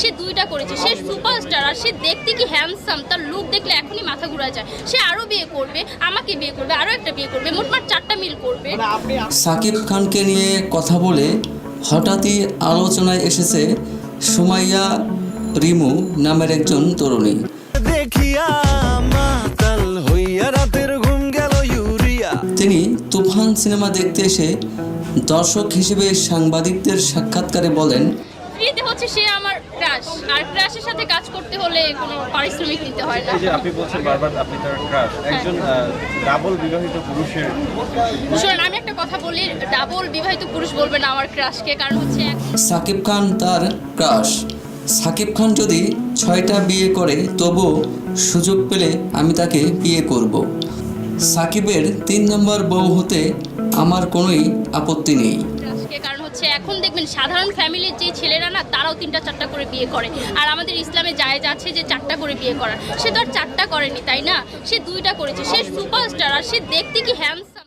সে দুইটা করেছে। সে সুপারস্টার আর সে দেখতে কি হ্যান্ডসাম তার লুক দেখলে এখনই মাথা ঘুরা যায়। সে আরও বিয়ে করবে আমাকে বিয়ে করবে আরও একটা বিয়ে করবে মোটমাট চারটা মিল করবে। সাকিব খানকে নিয়ে কথা বলে হঠাৎই আলোচনায় এসেছে সুমাইয়া রিমু নামের একজন তরুণী। দেখিয়া মাতাল হইয়া রাতের ঘুম গেল ইউরিয়া। তিনি তুফান সিনেমা দেখতে এসে দর্শক হিসেবে সাংবাদিকদের সাক্ষাৎকারে বলেন ফ্রিতে হচ্ছে সে আমার ক্রাশ আর ক্রাশের সাথে কাজ করতে হলে কোনো পারিশ্রমিক দিতে হয় না। এই যে আপনি বলছেন বারবার আপনি তার ক্রাশ একজন ডাবল বিবাহিত পুরুষের শোনেন আমি একটা কথা বলি ডাবল বিবাহিত পুরুষ বলবে না আমার ক্রাশকে কারণ হচ্ছে সাকিব খান তার ক্রাশ সাকিব খান যদি ছয়টা বিয়ে করে তবু সুযোগ পেলে আমি তাকে বিয়ে করব। সাকিবের তিন নম্বর বউ হতে আমার কোনোই আপত্তি নেই। হচ্ছে, এখন দেখবেন সাধারণ ফ্যামিলির যে ছেলেরা না, তারাও তিনটা চারটা করে বিয়ে করে। আর আমাদের ইসলামে জায়েজ আছে যে চারটা করে বিয়ে করার। সে তো আর চারটা করেনি, তাই না? সে দুইটা করেছে। সে সুপারস্টার আর সে দেখতে কি হ্যান্ডসাম